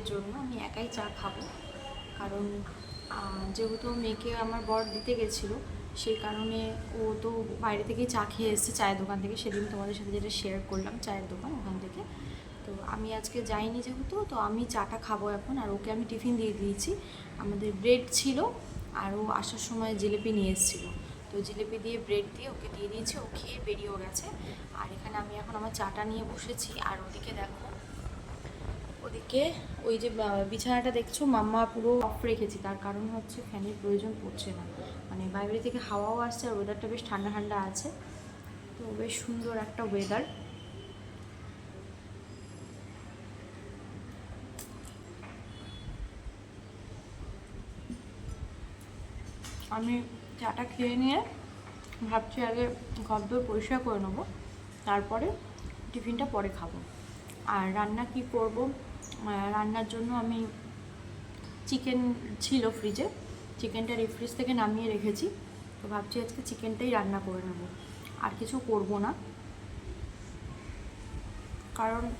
নিজের জন্য আমি একাই চা খাব। কারণ যেহেতু মেয়েকে আমার বর দিতে গেছিল, সেই কারণে ও তো বাইরে থেকেই চা খেয়ে এসেছে চায়ের দোকান থেকে। সেদিন তোমাদের সাথে যেটা শেয়ার করলাম, চায়ের দোকান ওখান থেকে। তো আমি আজকে যাইনি যেহেতু, তো আমি চাটা খাব এখন। আর ওকে আমি টিফিন দিয়ে দিয়েছি। আমাদের ব্রেড ছিল, আর ও আসার সময় জিলিপি নিয়ে এসেছিল। তো জিলিপি দিয়ে ব্রেড দিয়ে ওকে দিয়ে দিয়েছি, ও খেয়ে বেরিয়েও গেছে। আর এখানে আমি এখন আমার চাটা নিয়ে বসেছি। আর ওদিকে দেখো ওদিকে ওই যে বিছানাটা দেখছ, মাম্মা পুরো অফ রেখেছি। তার কারণ হচ্ছে ফ্যানের প্রয়োজন পড়ছে না। মানে বাইরে থেকে হাওয়াও আসছে আর ওয়েদারটা বেশ ঠান্ডা ঠান্ডা আছে। তো বেশ সুন্দর একটা ওয়েদার আমি চাটা খেয়ে নিয়ে ভাবছি আগে ঘর পরিষ্কার করে নেব। তারপরে টিফিনটা পরে খাব। আর রান্না কি করব? রান্নার জন্য আমি চিকেন ছিল ফ্রিজে চিকেনটা রিফ্রিজ থেকে নামিয়ে রেখেছি। তো ভাবছি আজকে চিকেনটাই রান্না করে নেব। আর কিছু করব না। কারণ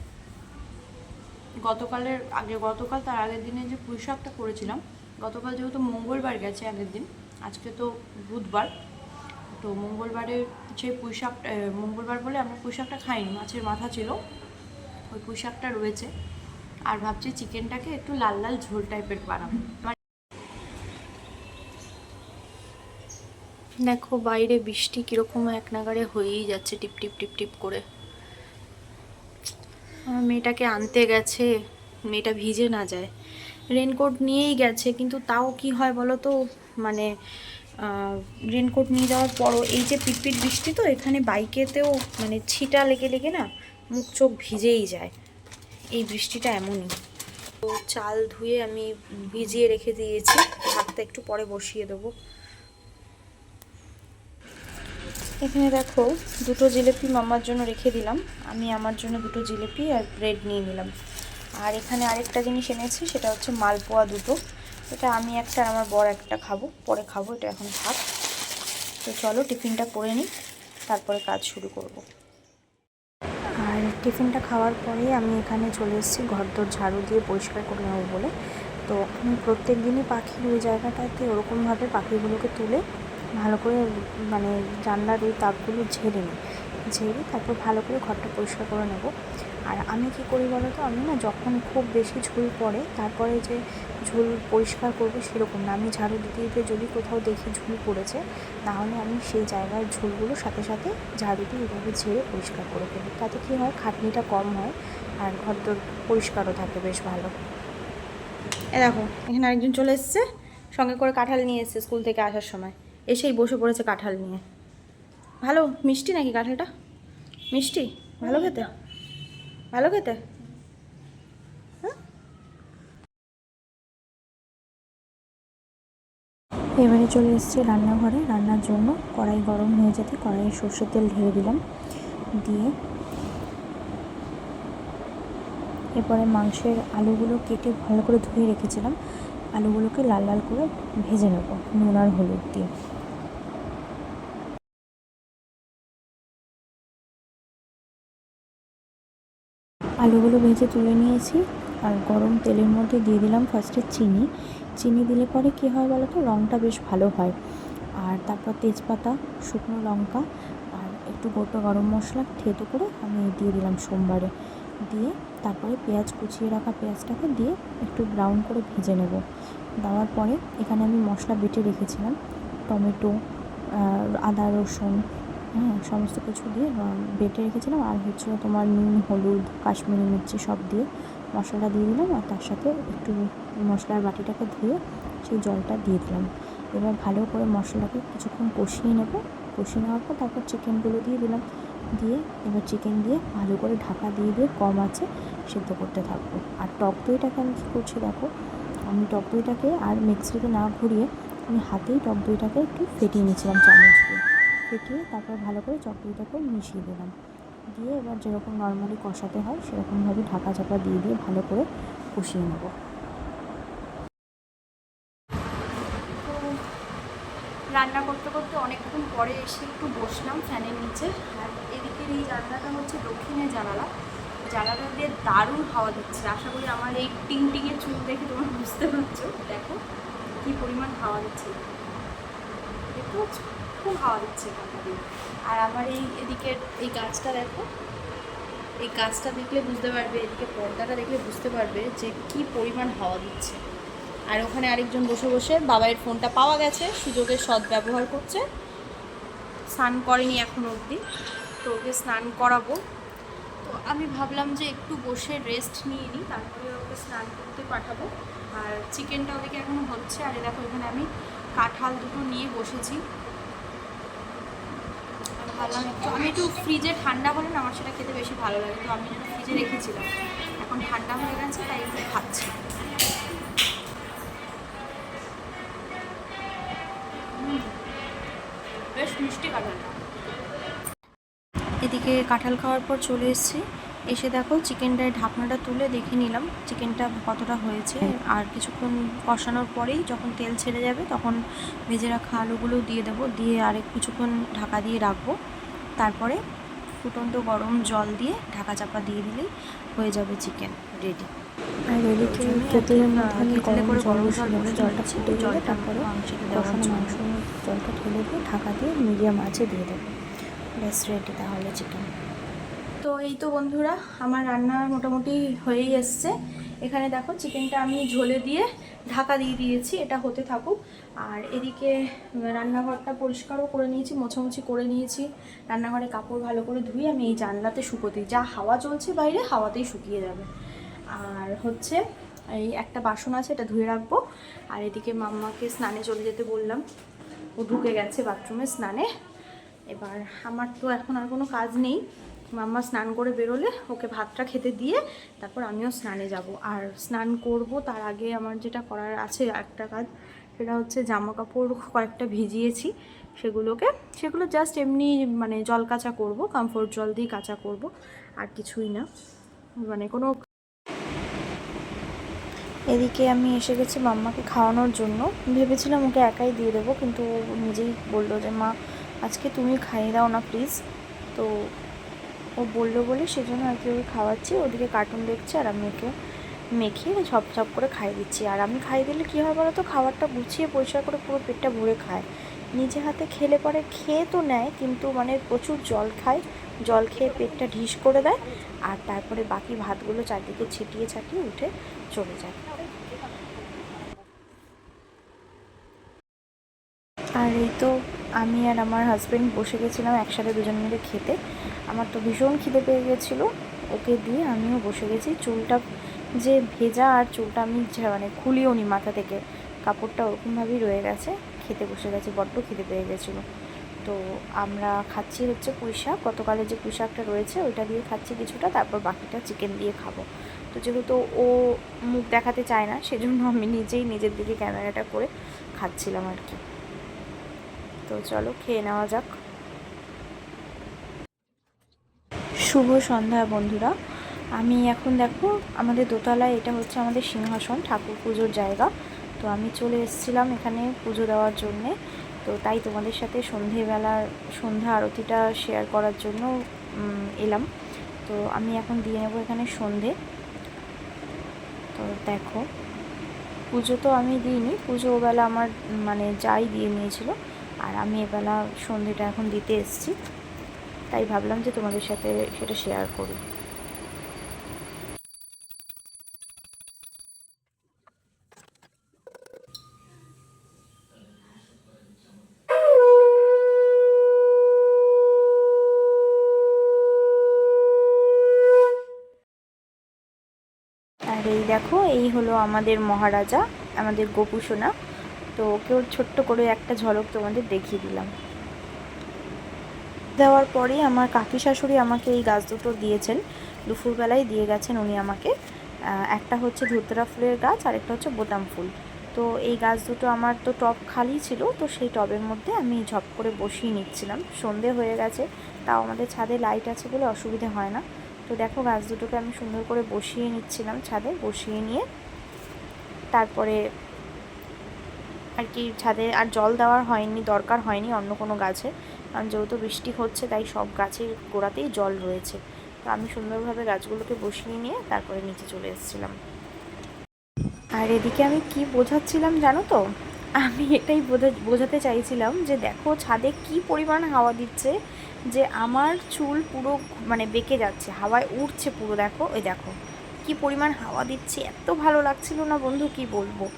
গতকালের, আগে গতকাল তার আগের দিনে যে পুঁই শাকটা করেছিলাম, গতকাল যেহেতু মঙ্গলবার গেছে আগের দিন, আজকে তো বুধবার। তো মঙ্গলবারের যে পুঁই শাকটা মঙ্গলবার বলে আমরা পুঁই শাকটা খাইনি, মাছের মাথা ছিল। ওই পুঁই শাকটা রয়েছে। আর ভাবছি চিকেনটাকে একটু লাল লাল ঝোল টাইপের বানাবো। দেখো বাইরে বৃষ্টি কীরকম এক নাগারে হয়েই যাচ্ছে, টিপ টিপ টিপ টিপ করে। আমার মেয়েটাকে আনতে গেছে, মেয়েটা ভিজে না যায়। রেনকোট নিয়েই গেছে, কিন্তু তাও কি হয় বলো তো? মানে রেনকোট নিয়ে যাওয়ার পরও এই যে পিটপিট বৃষ্টি তো, এখানে বাইকেতেও মানে ছিটা লেগে লেগে না, মুখ চোখ ভিজেই যায়। এই বৃষ্টিটা এমনই। তো চাল ধুয়ে আমি ভিজিয়ে রেখে দিয়েছি। ভাতটা একটু পরে বসিয়ে দেবো। এখানে দেখো, দুটো জিলিপি মামার জন্য রেখে দিলাম। আমি আমার জন্য দুটো জিলিপি আর ব্রেড নিয়ে নিলাম। আর এখানে আরেকটা জিনিস এনেছি, সেটা হচ্ছে মালপোয়া দুটো। এটা আমি একটা আর আমার বর একটা খাব। পরে খাব, এটা এখন থাক তো চলো টিফিনটা করে নিই, তারপরে কাজ শুরু করব। টিফিনটা খাওয়ার পরে আমি এখানে চলে এসেছি ঘর ঘরদোর ঝাড়ু দিয়ে পরিষ্কার করে নেব বলে। তো আমি প্রত্যেক দিনই পাখির ওই জায়গাটাতে ওরকমভাবে পাখিগুলোকে তুলে ভালো করে মানে জানলার ওই তাপগুলো ঝেড়ে নিই। ঝেড়ে তারপর ভালো করে ঘরটা পরিষ্কার করে নেব। আর আমি কি করি বলো তো? আমি না যখন খুব বেশি ঝুল পড়ে, তারপরে যে ঝুল পরিষ্কার করব সেরকম না। আমি ঝাড়ু দিতে দিতে যদি কোথাও দেখি ঝুল পড়েছে, তাহলে আমি সেই জায়গার ঝুলগুলো সাথে সাথে ঝাড়ু দিয়ে এভাবে ঝেড়ে পরিষ্কার করে ফেলি। তাতে কী হয়? খাটনিটা কম হয় আর ঘর তোর পরিষ্কারও থাকে বেশ ভালো। এ দেখো, এখানে আরেকজন চলে এসছে। সঙ্গে করে কাঁঠাল নিয়ে এসছে স্কুল থেকে আসার সময়। এসেই বসে পড়েছে কাঁঠাল নিয়ে। ভালো মিষ্টি নাকি কাঁঠালটা? মিষ্টি? ভালো খেতে? ভালো খেতে? হ্যাঁ? এবারে চলে এসেছি রান্নাঘরে। রান্নার জন্য কড়াই গরম হয়ে যেতে কড়াইয়ে সর্ষের তেল ঢেলে দিলাম। দিয়ে এরপরে মাংসের আলুগুলো কেটে ভালো করে ধুয়ে রেখেছিলাম। আলুগুলোকে লাল লাল করে ভেজে নেব নুন আর হলুদ দিয়ে। আলুগুলো ভেজে তুলে নিয়েছি আর গরম তেলের মধ্যে দিয়ে দিলাম ফার্স্টে চিনি। চিনি দিলে পরে কী হয় বলো তো? রঙটা বেশ ভালো হয়। আর তারপর তেজপাতা, শুকনো লঙ্কা আর একটু গোটা গরম মশলা থেতো করে আমি দিয়ে দিলাম সোমবারে। দিয়ে তারপরে পেঁয়াজ কুচিয়ে রাখা পেঁয়াজটাকে দিয়ে একটু ব্রাউন করে ভেজে নেব। দেওয়ার পরে এখানে আমি মশলা বেটে রেখেছিলাম। টমেটো আদা, রসুন হ্যাঁ সমস্ত কিছু দিয়ে বেটে রেখেছিলাম। আর হচ্ছে তোমার নুন, হলুদ, কাশ্মীরি মির্চি সব দিয়ে মশলাটা দিয়ে দিলাম। আর তার সাথে একটু মশলার বাটিটাকে ধুয়ে সেই জলটা দিয়ে দিলাম। এবার ভালো করে মশলাটাকে কিছুক্ষণ কষিয়ে নেব। কষিয়ে নেওয়ার পর তারপর চিকেনগুলো দিয়ে দিলাম। দিয়ে এবার চিকেন দিয়ে ভালো করে ঢাকা দিয়ে দিয়ে কম আছে সেদ্ধ করতে থাকব। আর টক দইটাকে আমি কী করছি দেখো, আমি টক দইটাকে আর মিক্সিতে না ঘুরিয়ে আমি হাতেই টক দইটাকে একটু ফেটিয়ে নিয়েছিলাম চামচ দিয়ে। ফেটিয়ে তারপর ভালো করে টক দইটাকে মিশিয়ে দিলাম। দিয়ে এবার যেরকম নর্মালি কষাতে হয়, সেরকমভাবে ঢাকা চাপা দিয়ে দিয়ে ভালো করে কষিয়ে নেব। রান্না করতে করতে অনেকক্ষণ পরে এসে একটু বসলাম ফ্যানের নিচে। আর এদিকের এই জানলাটা হচ্ছে দক্ষিণের জানালা। জানালা দিয়ে দারুণ হাওয়া দিচ্ছে। আশা করি আমার এই টিং টিঙের চুল দেখে তোমরা বুঝতে পারছ। দেখো কি পরিমাণ হাওয়া দিচ্ছে। দেখতে পাচ্ছ? খুব হাওয়া দিচ্ছে এখানটা দিয়ে আর আমার এই এদিকের এই গাছটা দেখো, এই গাছটা দেখলে বুঝতে পারবে, এদিকে পর্দাটা দেখলে বুঝতে পারবে যে কি পরিমাণ হাওয়া দিচ্ছে। আর ওখানে আরেকজন বসে বসে বাবাইয়ের ফোনটা পাওয়া গেছে, সুযোগের সৎ ব্যবহার করছে। স্নান করেনি এখনও অবধি, তো ওকে স্নান করাবো। তো আমি ভাবলাম যে একটু বসে রেস্ট নিয়ে নিই, তারপরে ওকে স্নান করতে পাঠাবো। আর চিকেনটা ওদিকে এখনও হচ্ছে, আর দেখো এখানে আমি কাঁঠাল দুটো নিয়ে বসেছি। ভাবলাম একটু, আমি একটু ফ্রিজে ঠান্ডা হলে না আমার সেটা খেতে বেশি ভালো লাগে। তো আমি যেটা ফ্রিজে রেখেছিলাম, এখন ঠান্ডা হয়ে গেছে, তাই একটু খাচ্ছি। বেশ মিষ্টি কাঁঠালটা। এদিকে কাঁঠাল খাওয়ার পর চলে এসেছি। এসে দেখো চিকেনটায় ঢাকনাটা তুলে দেখে নিলাম চিকেনটা কতটা হয়েছে। আর কিছুক্ষণ কষানোর পরেই যখন তেল ছেড়ে যাবে তখন ভেজে রাখা আলুগুলো দিয়ে দেবো দিয়ে আরেক কিছুক্ষণ ঢাকা দিয়ে রাখব। তারপরে ফুটন্ত গরম জল দিয়ে ঢাকা চাপা দিয়ে দিলেই হয়ে যাবে চিকেন রেডি আর এদিকে কেটলের মধ্যে গরম করে গরম জল বসিয়ে বসিয়ে জলটা দিচ্ছি, ফুটে গেলে জলটা তারপরে মাংসতে কষানো মাংস জলটা ঢেলে দিয়ে ঢাকা দিয়ে মিডিয়াম আঁচে দিয়ে দেবো। ব্যাস রেডি তাহলে চিকেন তো এই তো বন্ধুরা, আমার রান্না মোটামুটি হয়েই এসছে। এখানে দেখো চিকেনটা আমি ঝোলে দিয়ে ঢাকা দিয়ে দিয়েছি, এটা হতে থাকুক। আর এদিকে রান্নাঘরটা পরিষ্কারও করে নিয়েছি, মোছামুছি করে নিয়েছি। রান্নাঘরে কাপড় ভালো করে ধুয়ে আমি এই জানলাতে শুকো দিই। যা হাওয়া চলছে বাইরে, হাওয়াতেই শুকিয়ে যাবে। আর হচ্ছে এই একটা বাসন আছে, এটা ধুয়ে রাখব। আর এদিকে মাম্মাকে স্নানে চলে যেতে বললাম। ও ঢুকে গেছে বাথরুমে স্নানে। এবার আমার তো এখন আর কোনো কাজ নেই। মাম্মা স্নান করে বেরোলে ওকে ভাতটা খেতে দিয়ে তারপর আমিও স্নানে যাব। আর স্নান করব তার আগে আমার যেটা করার আছে একটা কাজ, সেটা হচ্ছে জামা কাপড় কয়েকটা ভিজিয়েছি, সেগুলোকে, সেগুলো জাস্ট এমনি মানে জল কাচা করব কমফোর্ট জল দিয়ে কাচা করব, আর কিছুই না। মানে কোনো এদিকে আমি এসে গেছি মাম্মাকে খাওয়ানোর জন্য। ভেবেছিলাম ওকে একাই দিয়ে দেবো, কিন্তু নিজেই বলল যে, মা, আজকে তুমি খাইয়ে দাও না প্লিজ তো ও বলল বলে সেজন্য আর কি ওকে খাওয়াচ্ছি। ওদিকে কার্টুন দেখছে আর আমি ওকে মেখে ছপ ছপ করে খাইয়ে দিচ্ছি। আর আমি খাইয়ে দিলে কী হয় বলো তো খাবারটা গুছিয়ে পরিষ্কার করে পুরো পেটটা ভরে খায়। নিজে হাতে খেলে পরে খেয়ে তো নেয়, কিন্তু মানে প্রচুর জল খায়। জল খেয়ে পেটটা ঢিস করে দেয় আর তারপরে বাকি ভাতগুলো চারদিকে ছিটিয়ে ছাটিয়ে উঠে চলে যায়। আর এই তো আমি আর আমার হাজব্যান্ড বসে গেছিলাম একসাথে দুজন মিলে খেতে। আমার তো ভীষণ খিদে পেয়ে গেছিল। ওকে দিয়ে আমিও বসে গেছি। চুলটা যে ভেজা আর চুলটা আমি মানে খুলিও নি মাথা থেকে। কাপড়টা ওরকমভাবেই রয়ে গেছে। খেতে বসে গেছে, বড্ড খিদে পেয়ে গেছিল। তো আমরা খাচ্ছি হচ্ছে পুঁই শাক। গতকালে যে পুঁই শাকটা রয়েছে, ওইটা দিয়ে খাচ্ছি কিছুটা। তারপর বাকিটা চিকেন দিয়ে খাব। তো যেহেতু ও মুখ দেখাতে চায় না, সেজন্য আমি নিজেই নিজের দিকে ক্যামেরাটা করে খাচ্ছিলাম আর কি। তো চলো খেয়ে নেওয়া যাক। শুভ সন্ধ্যা বন্ধুরা। আমি এখন দেখো আমাদের দোতলায় এটা হচ্ছে আমাদের সিংহাসন, ঠাকুর পুজোর জায়গা। তো আমি চলে এসেছিলাম এখানে পুজো দেওয়ার জন্যে। তো তাই তোমাদের সাথে সন্ধেবেলার সন্ধ্যা আরতিটা শেয়ার করার জন্য এলাম। তো আমি এখন দিয়ে নেব এখানে সন্ধে। তো দেখো, পুজো তো আমি দিইনি। পুজো ওবেলা আমার মানে যাই দিয়ে নিয়েছিল। আর আমি এবেলা সন্ধেটা এখন দিতে এসেছি, তাই ভাবলাম যে তোমাদের সাথে সেটা শেয়ার করি। আর এই দেখো, এই হলো আমাদের মহারাজা, আমাদের গোপু সোনা তো ওকেও ছোট্ট করে একটা ঝলক তোমাদের দেখিয়ে দিলাম। দেওয়ার পরে আমার কাকি শাশুড়ি আমাকে এই গাছ দুটো দিয়েছেন। দুপুরবেলায় দিয়ে গেছেন উনি আমাকে। একটা হচ্ছে ধুতরা ফুলের গাছ আর একটা হচ্ছে বোতাম ফুল। তো এই গাছ দুটো আমার তো টব খালি ছিল, তো সেই টবের মধ্যে আমি ঝপ করে বসিয়ে নিচ্ছিলাম। সন্ধে হয়ে গেছে, তাও আমাদের ছাদে লাইট আছে বলে অসুবিধে হয় না। তো দেখো গাছ দুটোকে আমি সুন্দর করে বসিয়ে নিচ্ছিলাম ছাদে, বসিয়ে নিয়ে তারপরে আর কি ছাদে আর জল দেওয়ার হয়নি, দরকার হয়নি অন্য কোনো গাছে। কারণ যেহেতু বৃষ্টি হচ্ছে, তাই সব গাছের গোড়াতেই জল রয়েছে। তো আমি সুন্দরভাবে গাছগুলোকে বসিয়ে নিয়ে তারপরে নিচে চলে এসেছিলাম। আর এদিকে আমি কি বোঝাচ্ছিলাম জানো তো? আমি এটাই বোঝা- বোঝাতে চাইছিলাম যে দেখো ছাদে কি পরিমাণ হাওয়া দিচ্ছে যে আমার চুল পুরো মানে বেঁকে যাচ্ছে, হাওয়ায় উঠছে পুরো। দেখো ওই দেখো, কি পরিমাণ হাওয়া দিচ্ছে, এত ভালো লাগছিল না বন্ধু, কি বলব?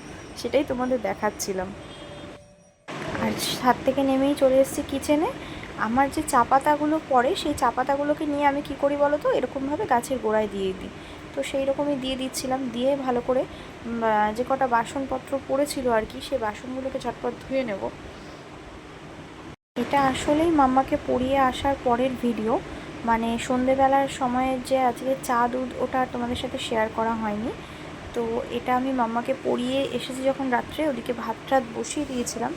সেটাই তোমাদের দেখাচ্ছিলাম। আর ছাদ থেকে নেমেই চলে এসেছি কিচেনে আমার যে চা পাতাগুলো পড়ে, সেই চা পাতাগুলোকে নিয়ে আমি কি করি বলো তো এরকমভাবে গাছের গোড়ায় দিয়ে দিই। তো সেই রকমই দিয়ে দিচ্ছিলাম। দিয়ে ভালো করে যে কটা বাসনপত্র পড়েছিল আর কি সেই বাসনগুলোকে ঝটপট ধুয়ে নেব। এটা আসলেই মাম্মাকে পড়িয়ে আসার পরের ভিডিও মানে সন্ধেবেলার সময়ে যে আজকে চা দুধ, ওটা তোমাদের সাথে শেয়ার করা হয়নি। তো এটা আমি মাম্মাকে পরিয়ে এসেছি যখন রাত্রে, ওদিকে ভাত টাত বসিয়ে দিয়েছিলাম।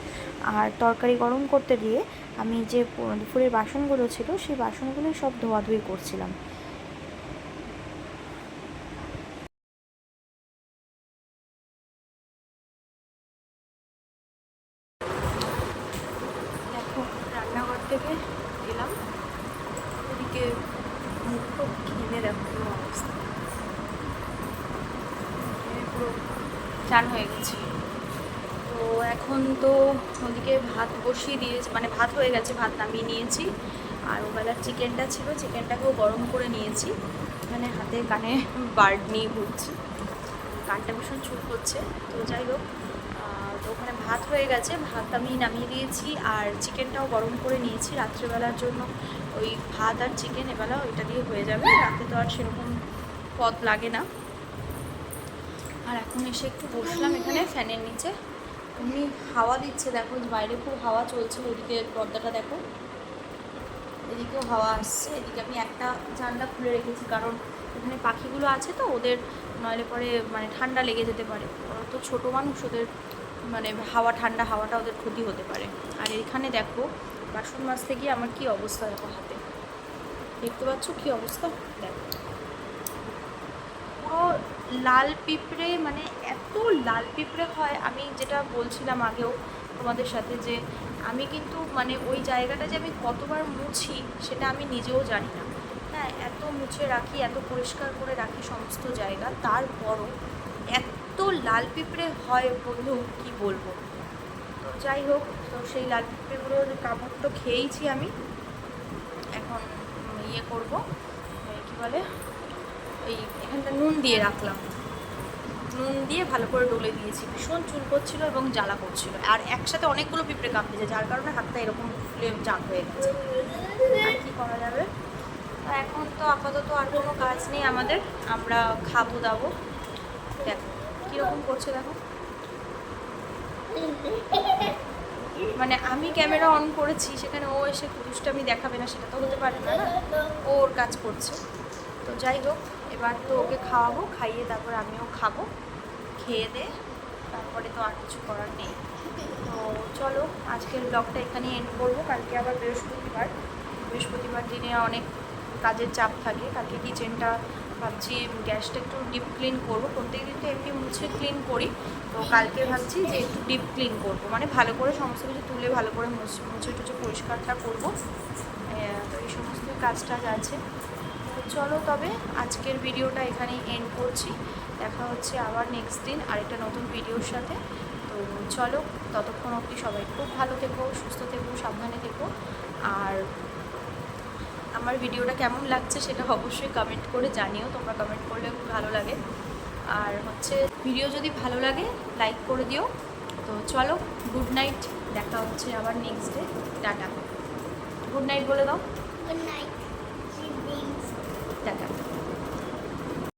আর তরকারি গরম করতে দিয়ে আমি যে দুপুরের বাসনগুলো ছিল, সেই বাসনগুলোই সব ধোয়াধুয়ি করছিলাম দেখো রান্নাঘর থেকে এলাম ওদিকে মুখটা ঘেমে দেখো কি অবস্থা ঘেমে পুরো চান হয়ে গেছে তো এখন তো ওদিকে ভাত বসিয়ে দিয়েছি মানে ভাত হয়ে গেছে, ভাত নামিয়ে নিয়েছি। আর ওবেলার চিকেনটা ছিল, চিকেনটাকেও গরম করে নিয়েছি। মানে হাতে কানে বার্ড নিয়ে ঘুরছি। কানটা ভীষণ চুল করছে। তো যাই হোক তো ওখানে ভাত হয়ে গেছে, ভাত আমি নামিয়ে দিয়েছি আর চিকেনটাও গরম করে নিয়েছি। রাত্রেবেলার জন্য ওই ভাত আর চিকেন এবেলা ওইটা দিয়ে হয়ে যাবে। রাতে তো আর সেরকম পদ লাগে না। আর এখন এসে একটু বসলাম এখানে ফ্যানের নিচে। এমনি হাওয়া দিচ্ছে, দেখো বাইরে খুব হাওয়া চলছে, ওদিকে পর্দাটা দেখো। এদিকেও হাওয়া আসছে, এদিকে আমি একটা জানলা খুলে রেখেছি, কারণ এখানে পাখিগুলো আছে তো, ওদের নইলে পরে মানে ঠান্ডা লেগে যেতে পারে। ওরা তো ছোটো মানুষ, ওদের মানে হাওয়া ঠান্ডা, হাওয়াটা ওদের ক্ষতি হতে পারে। আর এখানে দেখো, বাসন মাজতে গিয়ে আমার কি অবস্থা দেখো হাতে। দেখতে পাচ্ছ কি অবস্থা? দেখো। লাল পিঁপড়ে মানে এত লাল পিঁপড়ে হয়, আমি যেটা বলছিলাম আগেও তোমাদের সাথে যে আমি কিন্তু মানে ওই জায়গাটা যে আমি কতবার মুছি, সেটা আমি নিজেও জানি না। হ্যাঁ এত মুছে রাখি, এত পরিষ্কার করে রাখি সমস্ত জায়গা, তারপরও এত লাল পিঁপড়ে হয় বন্ধু, কি বলব? তো যাই হোক, তো সেই লাল পিঁপড়েগুলোর কামড় তো খেয়েইছি আমি। এখন ইয়ে করব কী বলে? এই এখানটা নুন দিয়ে রাখলাম। নুন দিয়ে ভালো করে ডলে দিয়েছি। ভীষণ চুল করছিল এবং জ্বালা করছিল। আর একসাথে অনেকগুলো পিঁপড়ে কাঁপতেছে, যার কারণে হাতটা এরকম ফুলে জাম হয়ে গেছে। আর কি করা যাবে? এখন তো আপাতত আর কোনো কাজ নেই আমাদের। আমরা খাব, দাবো। দেখো, কীরকম করছে দেখো। মানে আমি ক্যামেরা অন করেছি, সেখানে ও এসে দুষ্টামি দেখাবে না, সেটা তো হতে পারে না না? ওর কাজ করছে। তো যাই হোক এবার তো ওকে খাওয়াবো, খাইয়ে তারপর আমিও খাব। খেয়ে দে, তারপরে তো আর কিছু করার নেই। তো চলো, আজকের ব্লগটা এখানেই এন্ড করব। কালকে আবার বৃহস্পতিবার। বৃহস্পতিবার দিনে অনেক কাজের চাপ থাকে। কালকে কিচেনটা ভাবছি গ্যাসটা একটু ডিপ ক্লিন করব। প্রত্যেক দিন তো এমনি মুছে ক্লিন করি। তো কালকে ভাবছি যে একটু ডিপ ক্লিন করব। মানে ভালো করে সমস্ত কিছু তুলে, ভালো করে মুছে মুছে টুছে পরিষ্কারটা করব। তো এই সমস্ত কাজ টাজ আছে। চলো তবে আজকের ভিডিওটা এখানেই এন্ড করছি। দেখা হচ্ছে আবার নেক্সট দিন আরেকটা নতুন ভিডিওর সাথে। তো চলো, ততক্ষণ অবধি সবাই খুব ভালো থেকো, সুস্থ থেকো, সাবধানে থেকো। আর আমার ভিডিওটা কেমন লাগছে সেটা অবশ্যই কমেন্ট করে জানিও, তোমরা কমেন্ট করলে খুব ভালো লাগে। আর হচ্ছে ভিডিও যদি ভালো লাগে লাইক করে দিও। তো চলো গুড নাইট দেখা হচ্ছে আবার next day tata. Good night বলে দাও। Good night. たから。